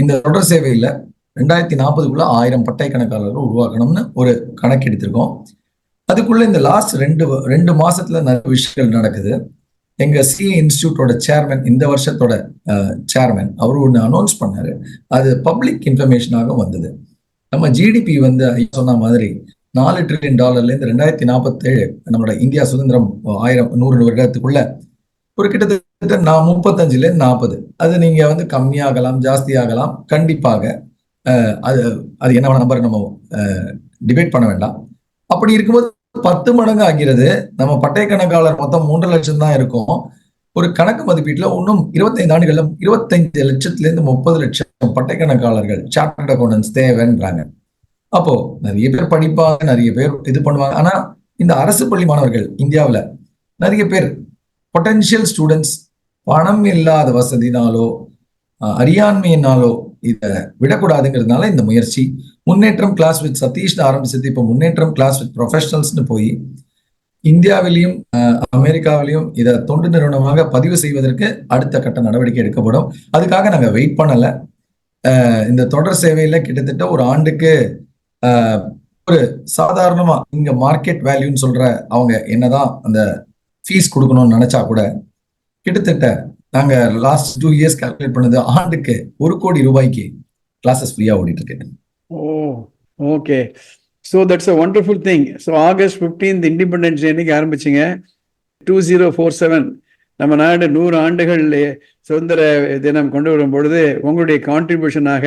இந்த தொடர் சேவையில ரெண்டாயிரத்தி நாற்பதுக்குள்ள ஆயிரம் பட்டை கணக்காளர்கள் உருவாக்கணும்னு ஒரு கணக்கு எடுத்திருக்கோம். அதுக்குள்ள இந்த லாஸ்ட் ரெண்டு ரெண்டு மாசத்துல நிறைய விஷயங்கள் நடக்குது. எங்க சிஏ இன்ஸ்டியூட்டோட சேர்மன் இந்த வருஷத்தோட சேர்மன் அவர் ஒன்று அனௌன்ஸ் பண்ணாரு. அது பப்ளிக் இன்ஃபர்மேஷனாக வந்தது. நம்ம ஜிடிபி வந்து சொன்ன மாதிரி நாலு ட்ரில்லியன் டாலர்ல இருந்து ரெண்டாயிரத்தி நாற்பத்தேழு நம்மளோட இந்தியா சுதந்திரம் ஆயிரம் நூறு வருடத்துக்குள்ள ஒரு கிட்டத்தட்ட நான் முப்பத்தஞ்சுல இருந்து நாற்பது அது நீங்க வந்து கம்மியாகலாம் ஜாஸ்தி ஆகலாம் கண்டிப்பாக அது அது என்ன நம்பர் நம்ம டிபேட் பண்ண வேண்டாம். அப்படி இருக்கும்போது பத்து மடங்கு ஆகிறது. நம்ம பட்டய கணக்காளர் மொத்தம் மூன்று லட்சம் தான் இருக்கும். ஒரு கணக்கு மதிப்பீட்டுல இன்னும் இருபத்தைந்து ஆண்டுகள்ல இருபத்தைந்து லட்சத்துல இருந்து முப்பது லட்சம் பட்டய கணக்காளர்கள் சார்ட்டர்ட் அக்கௌண்டன்ஸ் தேவைன்றாங்க. அப்போ நிறைய பேர் படிப்பாங்க நிறைய பேர் இது பண்ணுவாங்க. ஆனா இந்த அரசு பள்ளி மாணவர்கள் இந்தியாவில் நிறைய பேர் பொட்டன்ஷியல் ஸ்டூடெண்ட்ஸ் பணம் இல்லாத வசதினாலோ அறியாண்மையினாலோ இதை விடக்கூடாதுங்கிறதுனால இந்த முயற்சி. முன்னேற்றம் கிளாஸ் வித் சதீஷ்னு ஆரம்பிச்சது இப்போ முன்னேற்றம் கிளாஸ் வித் ப்ரொஃபஷனல்ஸ்னு போய் இந்தியாவிலையும் அமெரிக்காவிலையும் இதை தொண்டு நிறுவனமாக பதிவு செய்வதற்கு அடுத்த கட்ட நடவடிக்கை எடுக்கப்படும். அதுக்காக நாங்கள் வெயிட் பண்ணலை. இந்த தொடர் சேவையில் கிட்டத்தட்ட ஒரு ஆண்டுக்கு ஒரு சாதாரணமாக இங்கே மார்க்கெட் வேல்யூன்னு சொல்கிற அவங்க என்னதான் அந்த ஃபீஸ் கொடுக்கணும்னு நினச்சா கூட கிட்டத்தட்ட நாங்க லாஸ்ட் டூ இயர்ஸ் கால்குலேட் பண்ணது ஆண்டுக்கு ஒரு கோடி ரூபாய்க்கு கிளாஸஸ் ஃப்ரீயா ஓடிட்டு இருக்கு ஓ okay so that's a wonderful thing so August fifteenth independence day அன்னைக்கு ஆரம்பிச்சிங்க? டூ ஜீரோ ஃபோர் செவன் நம்ம நாடு நூறு ஆண்டுகள் சுதந்திர தினம் கொண்டு வரும் பொழுது உங்களுடைய கான்ட்ரிபியூஷனாக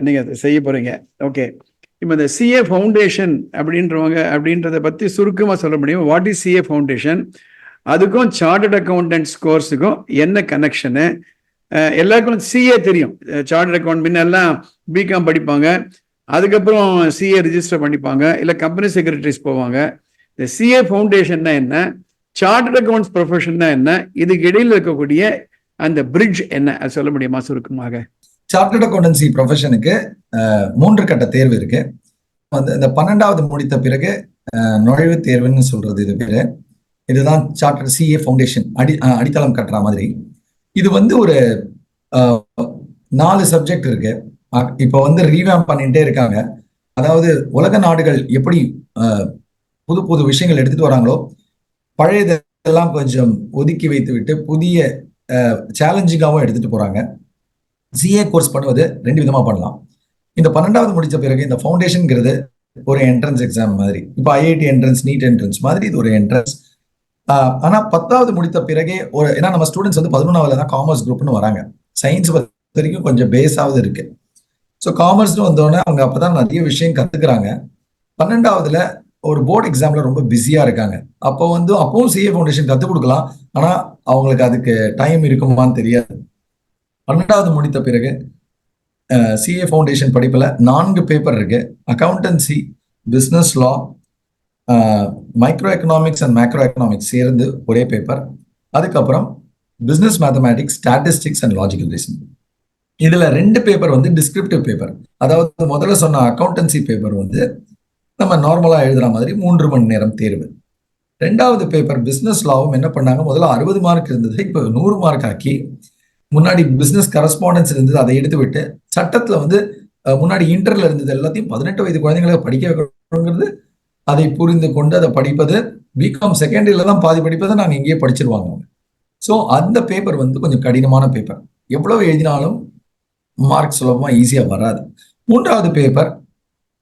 நீங்கள் செய்ய போகிறீங்க ஓகே இப்போ இந்த சிஏ ஃபவுண்டேஷன் அப்படின்றவங்க அப்படின்றத பற்றி சுருக்கமாக சொல்ல முடியும்? வாட் இஸ் சிஏ ஃபவுண்டேஷன் அதுக்கும் சார்ட்டர்ட் அக்கௌண்டன்ஸ் கோர்ஸுக்கும் என்ன கனெக்ஷனு எல்லாருக்கும் சிஏ தெரியும். சார்ட்டர்ட் அக்கௌண்ட் முன்னெல்லாம் பிகாம் படிப்பாங்க. அதுக்கப்புறம் சிஏ ரிஜிஸ்டர் பண்ணிப்பாங்க. இல்லை கம்பெனி செக்ரட்டரிஸ் போவாங்க. இந்த சிஏ ஃபவுண்டேஷன்னா என்ன? சார்ட்டர்ட் அக்கௌண்ட்ஸ் ப்ரொஃபஷன்னா என்ன? இதுக்கு இடையில் இருக்கக்கூடிய அந்த பிரிட்ஜ் என்ன? அது சொல்ல முடியுமா சுருக்கமாக? சார்ட்டர்ட் அக்கௌண்டன்சி ப்ரொஃபஷனுக்கு மூன்று கட்ட தேர்வு இருக்கு. இந்த பன்னெண்டாவது முடித்த பிறகு நுழைவு தேர்வுன்னு சொல்றது இது பேரு. இதுதான் சார்ட்டர் சிஏ ஃபவுண்டேஷன் அடி அடித்தளம் கட்டுற மாதிரி. இது வந்து ஒரு நாலு சப்ஜெக்ட் இருக்கு. இப்போ வந்து ரீவேம் பண்ணிட்டே இருக்காங்க. அதாவது உலக நாடுகள் எப்படி புது புது விஷயங்கள் எடுத்துட்டு வராங்களோ பழையதெல்லாம் கொஞ்சம் ஒதுக்கி வைத்து விட்டு புதிய சேலஞ்சிங்காகவும் எடுத்துட்டு போறாங்க. சிஏ கோர்ஸ் பண்ணுவது ரெண்டு விதமா பண்ணலாம். இந்த பன்னெண்டாவது முடிச்ச பிறகு இந்த ஃபவுண்டேஷன்ங்கிறது ஒரு என்ட்ரன்ஸ் எக்ஸாம் மாதிரி. இப்போ ஐஐடி என்ட்ரன்ஸ் நீட் என்ட்ரன்ஸ் மாதிரி இது ஒரு என்ட்ரன்ஸ் ஆனா பத்தாவது முடித்த பிறகே ஒரு ஏன்னா நம்ம ஸ்டூடெண்ட்ஸ் வந்து பதினொன்றாவது தான் காமர்ஸ் குரூப்னு வராங்க. சயின்ஸ் வரைக்கும் கொஞ்சம் பேஸாவது இருக்கு. ஸோ காமர்ஸ்னு வந்தோடனே அவங்க அப்பதான் நிறைய விஷயம் கத்துக்கிறாங்க. பன்னெண்டாவதுல ஒரு போர்டு எக்ஸாம்ல ரொம்ப பிஸியா இருக்காங்க. அப்போ வந்து அப்பவும் சிஏ ஃபவுண்டேஷன் கற்றுக் கொடுக்கலாம். ஆனா அவங்களுக்கு அதுக்கு டைம் இருக்குமான்னு தெரியாது. பன்னெண்டாவது முடித்த பிறகு சிஏ ஃபவுண்டேஷன் படிப்புல நான்கு பேப்பர் இருக்கு. Accountancy business law micro economics and macro economics சேர்ந்து ஒரே பேப்பர் அதுக்கப்புறம் business mathematics statistics and logical reason இதில் ரெண்டு பேப்பர் வந்து டிஸ்கிரிப்டிவ் பேப்பர் அதாவது முதல்ல சொன்ன அக்கௌண்டன்சி பேப்பர் வந்து நம்ம நார்மலாக எழுதுகிற மாதிரி மூன்று மணி நேரம் தேர்வு. ரெண்டாவது பேப்பர் பிஸ்னஸ் லாவும் என்ன பண்ணாங்க? முதல்ல அறுபது மார்க் இருந்தது இப்போ நூறு மார்க் ஆக்கி முன்னாடி பிஸ்னஸ் கரஸ்பாண்டன்ஸ் இருந்தது அதை எடுத்து விட்டு சட்டத்தில் வந்து முன்னாடி இன்டர்ல இருந்தது எல்லாத்தையும் பதினெட்டு வயது குழந்தைங்களை படிக்க வைக்கணுங்கிறது அதை புரிந்து கொண்டு அதை படிப்பது பிகாம் செகண்ட் இயர்ல தான் பாதி படிப்பதை நாங்கள் இங்கேயே படிச்சிருவாங்க. ஸோ அந்த பேப்பர் வந்து கொஞ்சம் கடினமான பேப்பர் எவ்வளவு எழுதினாலும் மார்க் சுலபமா ஈஸியா வராது. மூன்றாவது பேப்பர்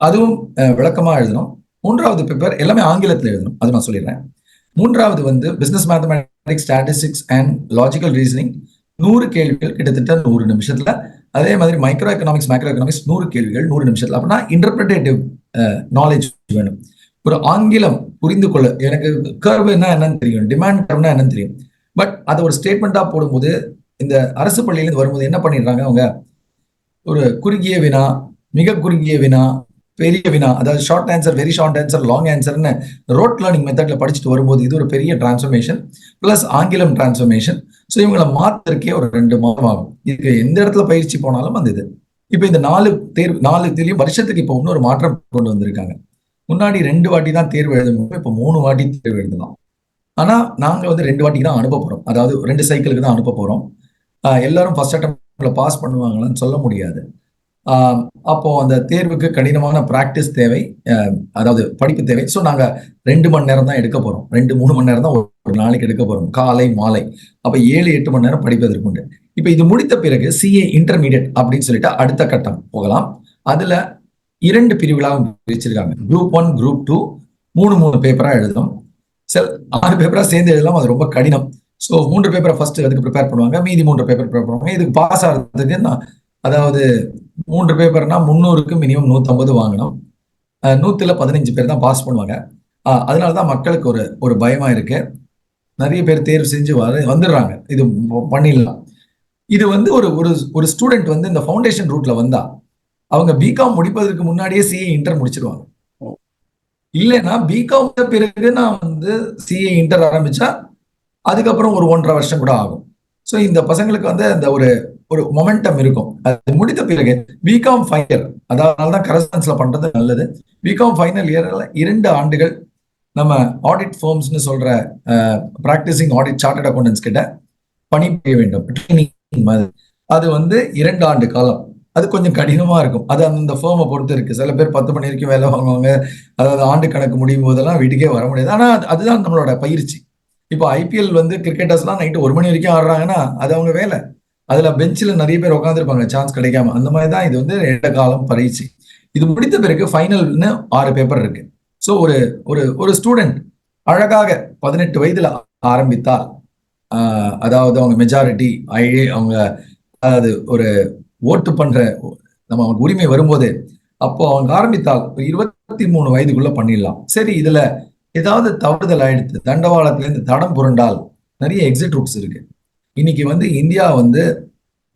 அதுவும் விளக்கமா எழுதணும். மூன்றாவது பேப்பர் எல்லாமே ஆங்கிலத்தில் எழுதணும். அது நான் சொல்லிடுறேன். மூன்றாவது வந்து business mathematics statistics and logical reasoning நூறு கேள்விகள் கிட்டத்தட்ட நூறு நிமிஷத்துல. அதே மாதிரி மைக்ரோ எக்கனாமிக்ஸ் மைக்ரோ எக்கனாமிக்ஸ் நூறு கேள்விகள் நூறு நிமிஷத்துல. அப்படின்னா இன்டர்பிரிட்டேட்டிவ் நாலேஜ் வேணும். ஒரு ஆங்கிலம் புரிந்து கொள்ள எனக்கு கர்வ் என்ன என்னன்னு தெரியும் டிமாண்ட் கர்வ்னா என்னன்னு தெரியும். பட் அதை ஒரு ஸ்டேட்மெண்டா போடும்போது இந்த அரசு பள்ளியிலிருந்து வரும்போது என்ன பண்ணிடுறாங்க அவங்க? ஒரு குறுகிய வினா மிக குறுகிய வினா பெரிய வினா அதாவது short answer very short answer long ஆன்சர்னு rote learning மெத்தட்ல படிச்சுட்டு வரும்போது இது ஒரு பெரிய டிரான்ஸ்ஃபர்மேஷன் பிளஸ் ஆங்கிலம் டிரான்ஸ்ஃபர்மேஷன் ஸோ இவங்களை மாத்திருக்கே ஒரு ரெண்டு மாதம் ஆகும். இதுக்கு எந்த இடத்துல பயிற்சி போனாலும் அந்த இது. இப்போ இந்த நாலு தேர்வு நாலு இதுலயும் வருஷத்துக்கு இப்போ இன்னொரு மாற்றம் கொண்டு வந்திருக்காங்க. முன்னாடி ரெண்டு வாட்டி தான் தேர்வு எழுதணும் இப்போ மூணு வாட்டி தேர்வு எழுதலாம். ஆனால் நாங்கள் வந்து ரெண்டு வாட்டி தான் அனுப்ப போகிறோம் அதாவது ரெண்டு சைக்கிளுக்கு தான் அனுப்ப போகிறோம் எல்லாரும் ஃபர்ஸ்ட் அட்டம்ப்ட்ல பாஸ் பண்ணுவாங்களான்னு சொல்ல முடியாது. அப்போ அந்த தேர்வுக்கு கடினமான ப்ராக்டிஸ் தேவை அதாவது படிப்பு தேவை. ஸோ நாங்கள் ரெண்டு மணி நேரம் தான் எடுக்க போகிறோம் ரெண்டு மூணு மணி நேரம் தான் ஒரு நாளைக்கு எடுக்க போகிறோம் காலை மாலை. அப்போ ஏழு எட்டு மணி நேரம் படிப்பதற்கு உண்டு. இப்போ இது முடித்த பிறகு சிஏ இன்டர்மீடியட் அப்படின்னு சொல்லிட்டு அடுத்த கட்டம் போகலாம். அதில் இரண்டு பிரிவுகளாக பிரிச்சிருக்காங்க. குரூப் ஒன் குரூப் டூ மூணு மூணு பேப்பராக எழுதணும் சில ஆறு பேப்பராக சேர்ந்து எழுதலாம் அது ரொம்ப கடினம். ஸோ மூன்று பேப்பரை ஃபர்ஸ்ட் அதுக்கு ப்ரிப்பேர் பண்ணுவாங்க மீதி மூன்று பேப்பர் ப்ரிப்பேர் பண்ணுவாங்க. இதுக்கு பாஸ் ஆகிறதுக்கு நான் அதாவது மூன்று பேப்பர்னா முந்நூறுக்கு மினிமம் நூற்றம்பது வாங்கணும். நூற்றில் பதினஞ்சு பேர் தான் பாஸ் பண்ணுவாங்க. அதனால தான் மக்களுக்கு ஒரு ஒரு பயமாக இருக்கு. நிறைய பேர் தேர்வு செஞ்சு வர வந்துடுறாங்க. இது பண்ணிடலாம். இது வந்து ஒரு ஒரு ஒரு ஸ்டூடெண்ட் வந்து இந்த ஃபவுண்டேஷன் ரூட்ல வந்தா அவங்க பிகாம் முடிப்பதற்கு முன்னாடியே சிஏ இன்டர் முடிச்சிருவாங்க. இல்லைன்னா பிகாம் பிறகு நான் வந்து சிஏ இன்டர் ஆரம்பிச்சா அதுக்கப்புறம் ஒரு ஒன்றரை வருஷம் கூட ஆகும். ஸோ இந்த பசங்களுக்கு வந்து அந்த ஒரு ஒரு மொமெண்டம் இருக்கும். அது முடித்த பிறகு பிகாம் ஃபைனல் அதனால தான் கரஸ்பான்ஸ்ல பண்றது நல்லது. பிகாம் ஃபைனல் இயர்ல இரண்டு ஆண்டுகள் நம்ம ஆடிட் ஃபோர்ம்ஸ்னு சொல்ற ப்ராக்டிசிங் ஆடிட் சார்ட்டர்ட் அக்கௌண்டன்ஸ் கிட்ட பணி செய்ய வேண்டும் ட்ரைனிங் அது வந்து இரண்டு ஆண்டு காலம். அது கொஞ்சம் கடினமாக இருக்கும். அது அந்த ஃபேமை பொறுத்து இருக்குது சில பேர் பத்து மணி வரைக்கும் வேலை வாங்குவாங்க. அதாவது ஆண்டு கணக்கு முடியும் போதெல்லாம் வீட்டுக்கே வர முடியாது. ஆனால் அதுதான் நம்மளோட பயிற்சி. இப்போ ஐபிஎல் வந்து கிரிக்கெட்டர்ஸ்லாம் நைட்டு ஒரு மணி வரைக்கும் ஆடுறாங்கன்னா அது அவங்க வேலை. அதில் பெஞ்சில் நிறைய பேர் உட்காந்துருப்பாங்க சான்ஸ் கிடைக்காம. அந்த மாதிரி தான் இது வந்து ரெண்டு காலம் பயிற்சி. இது முடித்த பிறகு ஃபைனல்னு ஆறு பேப்பர் இருக்கு. ஸோ ஒரு ஒரு ஒரு ஸ்டூடெண்ட் அழகாக பதினெட்டு வயதில் ஆரம்பித்தால் அதாவது அவங்க மெஜாரிட்டி ஐஏ அவங்க அதாவது ஒரு ஓட்டு பண்ற நம்ம அவனுக்கு உரிமை வரும்போது அப்போ அவங்க ஆரம்பித்தால் ஒரு இருபத்தி மூணு வயதுக்குள்ள பண்ணிடலாம். சரி இதுல ஏதாவது தவறுதல் ஆயிடுத்து தண்டவாளத்திலேருந்து தடம் புரண்டால் நிறைய எக்ஸிட் ரூட்ஸ் இருக்கு. இன்னைக்கு வந்து இந்தியா வந்து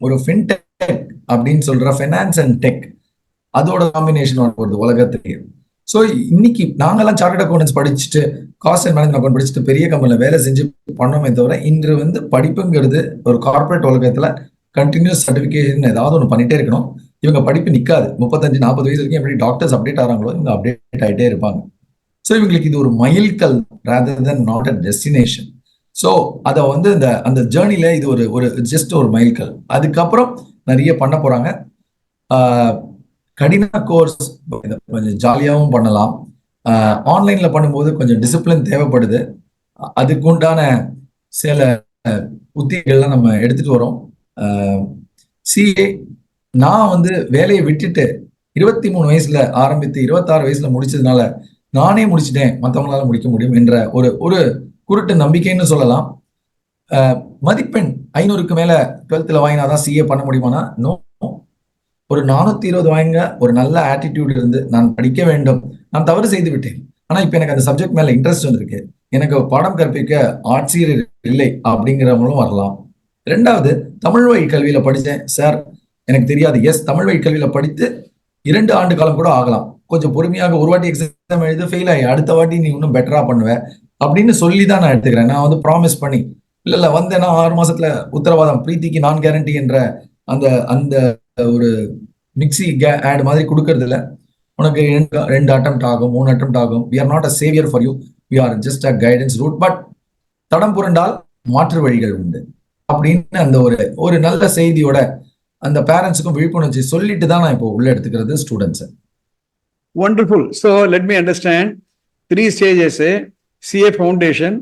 ஒரு ஃபின்டெக் அப்படின்னு சொல்ற ஃபினான்ஸ் அண்ட் டெக் அதோட காம்பினேஷன் வருது உலகத்துக்கு ஸோ இன்னைக்கு நாங்கெல்லாம் சார்ட் அக்கௌண்டன்ஸ் படிச்சுட்டு காஸ்ட் அண்ட் மேனேஜ்மெண்ட் அக்கௌண்ட் படிச்சுட்டு பெரிய கம்பெனியில் வேலை செஞ்சு பண்ணோமே தவிர இன்று வந்து படிப்புங்கிறது ஒரு கார்ப்பரேட் உலகத்தில் கண்டினியூஸ் சர்டிஃபிகேஷன் ஏதாவது ஒன்று பண்ணிட்டே இருக்கணும். இவங்க படிப்பு நிற்காது முப்பத்தஞ்சு நாற்பது வயசு வரைக்கும் எப்படி டாக்டர்ஸ் அப்டேட் ஆகிறாங்களோ இவங்க அப்டேட் ஆகிட்டே இருப்பாங்க. ஸோ இவங்களுக்கு இது ஒரு மைல்கல் rather than not a destination so அதை வந்து இந்த அந்த ஜேர்னியில் இது ஒரு ஒரு ஜஸ்ட் ஒரு மைல்கல் அதுக்கப்புறம் நிறைய பண்ண போகிறாங்க கடின கோர்ஸ் கொஞ்சம் ஜாலியாகவும் பண்ணலாம். ஆன்லைனில் பண்ணும்போது கொஞ்சம் டிசிப்ளின் தேவைப்படுது. அதுக்கு உண்டான சில உத்திகள்லாம் நம்ம எடுத்துகிட்டு வரோம். சிஏ நான் வந்து வேலையை விட்டுட்டு இருபத்தி மூணு வயசுல ஆரம்பித்து இருபத்தாறு வயசுல முடிச்சதுனால நானே முடிச்சிட்டேன். மற்றவங்களால முடிக்க முடியும் என்ற ஒரு ஒரு குருட்டு நம்பிக்கைன்னு சொல்லலாம். மதிப்பெண் ஐநூறுக்கு மேல டுவெல்த்தில் வாங்கினாதான் சிஏ பண்ண முடியுமானா? நோ ஒரு நானூத்தி இருபது வாங்க ஒரு நல்ல ஆட்டிடியூட் இருந்து நான் படிக்க வேண்டும். நான் தவறு செய்து விட்டேன். ஆனா இப்ப எனக்கு அந்த சப்ஜெக்ட் மேல இன்ட்ரெஸ்ட் வந்திருக்கு. எனக்கு பாடம் கற்பிக்க ஆட்சியர் இல்லை அப்படிங்கிறவங்களும் வரலாம். ரெண்டாவது தமிழ் வழி கல்வியில படித்தேன். சார் எனக்கு தெரியாது. எஸ் தமிழ் வழி கல்வியில படித்து இரண்டு ஆண்டு காலம் கூட ஆகலாம். கொஞ்சம் பொறுமையாக ஒரு வாட்டி எக்ஸாம் எழுது ஃபெயில் ஆகி அடுத்த வாட்டி நீ இன்னும் பெட்டரா பண்ணுவேன் அப்படின்னு சொல்லி தான் நான் எடுத்துக்கிறேன். நான் வந்து ப்ராமிஸ் பண்ணி இல்ல இல்ல வந்தேன்னா ஆறு மாசத்துல உத்தரவாதம். பிரீத்திக்கு நான் கேரண்டி என்ற அந்த அந்த ஒரு மிக்சி ஆட் மாதிரி கொடுக்கறது உனக்கு ரெண்டு ரெண்டு அட்டம் ஆகும் மூணு அட்டம் ஆகும். We are not a saviour for you we are just a guidance route but தடம் புரண்டால் மாற்று வழிகள் உண்டு. அப்படின்னு அந்த ஒரு ஒரு நல்ல செய்தியோட அந்த பேரண்ட்ஸுக்கும் விழிப்புணர்ச்சி சொல்லிட்டு தான் நான் இப்போ உள்ள எடுத்துக்கிறது students wonderful so let me understand three stages CA foundation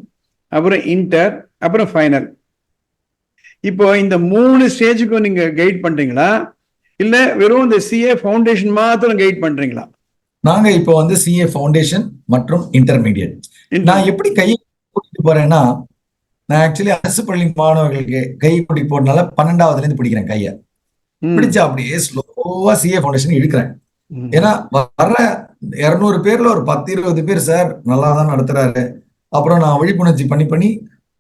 அப்புறம் இன்டர் அப்புறம் ஃபைனல் இப்போ இந்த மூணு ஸ்டேஜுக்கும் நீங்க கைட் பண்றீங்களா? இல்ல வெறும் இந்த சிஏ ஃபவுண்டேஷன் மாத்திரம் கைட் பண்றீங்களா? நாங்க இப்போ வந்து சிஏ ஃபவுண்டேஷன் மற்றும் இன்டர்மீடியட் நான் எப்படி கையை கூட்டிட்டு போறேன்னா நான் ஆக்சுவலி அரசு பள்ளி மாணவர்களுக்கு கை கூட்டி போறதுனால பன்னெண்டாவதுல இருந்து பிடிக்கிறேன் கையை. பிடிச்சு அப்படியே ஸ்லோவா சிஏ ஃபவுண்டேஷன் இழுக்கிறேன். ஏன்னா வர்ற இருநூறு பேர்ல ஒரு பத்து இருபது பேர் சார் நல்லா தான் நடத்துறாரு. அப்புறம் நான் விழிப்புணர்ச்சி பண்ணி பண்ணி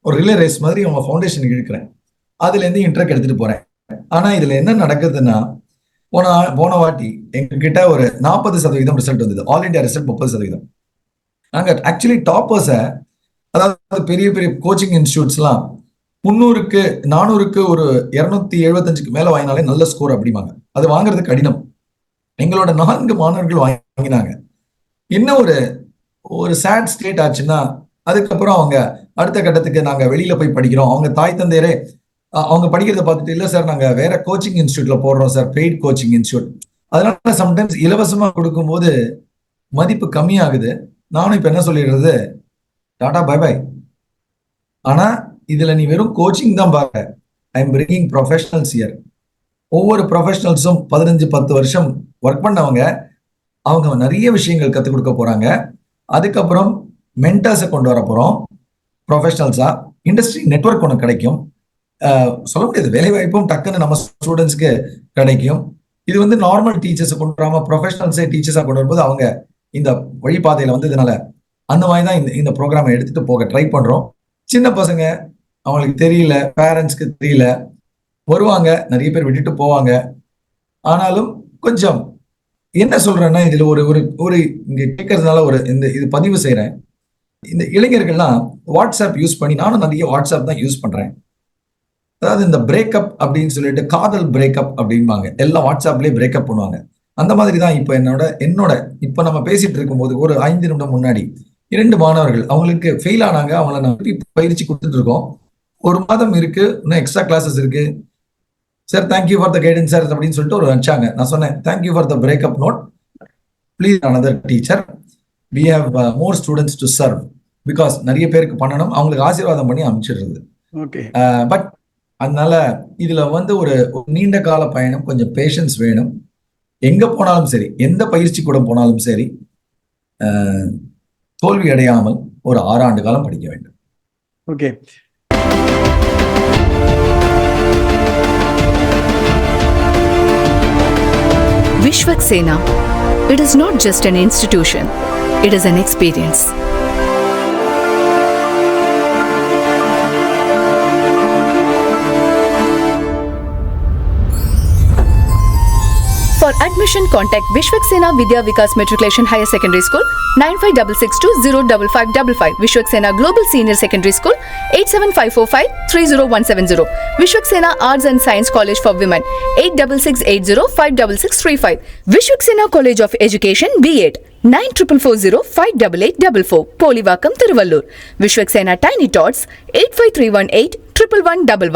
ஒரு ரிலே ரேஸ் மாதிரி அவங்க ஃபவுண்டேஷனுக்கு இழுக்கிறேன். அதுல இருந்து இன்ட்ரெக் எடுத்துட்டு போறேன். ஆனா இதுல என்ன நடக்குதுன்னா போன போன வாட்டி எங்க கிட்ட ஒரு நாற்பது சதவீதம் ரிசல்ட் வந்தது. ஆல் இந்தியா ரிசல்ட் முப்பது சதவீதம். நாங்க ஆக்சுவலி டாப்பர்ஸை அதாவது பெரிய பெரிய கோச்சிங் இன்ஸ்டியூட்ஸ்லாம் முந்நூறுக்கு நானூறுக்கு ஒரு இரநூத்தி எழுபத்தஞ்சுக்கு மேல வாங்கினாலே நல்ல ஸ்கோர் அப்படிம்பாங்க. அது வாங்குறது கடினம். எங்களோட நான்கு மாணவர்கள் வாங்கினாங்க. என்ன ஒரு ஒரு சேட் ஸ்டேட் ஆச்சுன்னா அதுக்கப்புறம் அவங்க அடுத்த கட்டத்துக்கு நாங்க வெளியில போய் படிக்கிறோம். அவங்க தாய் தந்தையரே அவங்க படிக்கிறத பார்த்துட்டு இல்லை சார் நாங்க வேற கோச்சிங் இன்ஸ்டியூட்ல போடுறோம் சார் பெய்ட் கோச்சிங் இன்ஸ்டியூட் அதனால சம்டைம்ஸ் இலவசமா கொடுக்கும்போது மதிப்பு கம்மியாகுது. நானும் இப்ப என்ன சொல்லிடுறது? டாடா பை பை ஆனா இதுல நீ வெறும் கோச்சிங் தான் பாக்க I am bringing professionals year ஒவ்வொரு ப்ரொஃபஷனல்ஸும் பதினஞ்சு பத்து வருஷம் ஒர்க் பண்ணவங்க அவங்க நிறைய விஷயங்கள் கற்றுக் கொடுக்க போறாங்க. அதுக்கப்புறம் மென்டர்ஸை கொண்டு வர போறோம். ப்ரொஃபஷனல்ஸா இண்டஸ்ட்ரி நெட்வொர்க் ஒன்று கிடைக்கும். சொல்ல முடியாது வேலை வாய்ப்பும் டக்குன்னு நம்ம ஸ்டூடெண்ட்ஸ்க்கு கிடைக்கும். இது வந்து நார்மல் டீச்சர்ஸை கொண்டு வராமல் ப்ரொஃபஷனல்ஸே டீச்சர்ஸாக கொண்டு வரும்போது அவங்க இந்த வழிபாதையில் வந்து இதனால அந்த மாதிரி தான் இந்த இந்த ப்ரோக்ராமை எடுத்துகிட்டு போக ட்ரை பண்ணுறோம் சின்ன பசங்க அவங்களுக்கு தெரியல பேரண்ட்ஸ்க்கு தெரியல வருவாங்க நிறைய பேர் விட்டுட்டு போவாங்க. ஆனாலும் கொஞ்சம் என்ன சொல்கிறேன்னா இதில் ஒரு ஒரு ஒரு இங்கே கேட்கறதுனால ஒரு இந்த இது பதிவு செய்கிறேன் இந்த இளைஞர்கள்லாம் வாட்ஸ்அப் யூஸ் பண்ணி நானும் நிறைய வாட்ஸ்அப் தான் யூஸ் பண்ணுறேன் அதாவது இந்த பிரேக்கப் அப்படின்னு சொல்லிட்டு காதல் பிரேக்கப் அப்படிம்பாங்க. எல்லாம் வாட்ஸ்அப்லேயே பிரேக்கப் பண்ணுவாங்க. அந்த மாதிரி தான் இப்போ என்னோட என்னோட இப்போ நம்ம பேசிட்டு இருக்கும்போது ஒரு ஐந்து நிமிடம் முன்னாடி இரண்டு மாணவர்கள் அவங்களுக்கு ஃபெயில் ஆனாங்க அவங்கள நான் திருப்பி பயிற்சி கொடுத்துட்டு இருக்கோம். ஒரு மாதம் இருக்கு இன்னும் எக்ஸ்ட்ரா கிளாஸஸ் இருக்கு. Sir thank you for the guidance sir அப்படின்னு சொல்லிட்டு ஒரு வச்சாங்க நான் சொன்னேன் thank you for the breakup note please another teacher we have more students to serve because நிறைய பேருக்கு பண்ணணும் அவங்களுக்கு ஆசீர்வாதம் பண்ணி அனுப்பிச்சிடுறது. ஓகே பட் அதனால இதுல வந்து ஒரு நீண்ட கால பயணம் கொஞ்சம் பேஷன்ஸ் வேணும். எங்க போனாலும் சரி எந்த பயிற்சி கூட போனாலும் சரி அஹ், தோல்வி அடையாமல் ஒரு ஆறாண்டு காலம் படிக்க வேண்டும் okay Vishwak Sena. It is not just an institution, it is an experience. Contact Vishwak Sena Vidya Vikas Matriculation Higher Secondary School 956620555 Vishwak Sena Global Senior Secondary School 87545-30170 Vishwak Sena Arts and Science College for Women 866805665 Vishwak Sena College of Education B8 nine triple four zero five double eight double four Polivakkam Tiruvallur Vishwaksena tiny tots eight five three one eight triple one double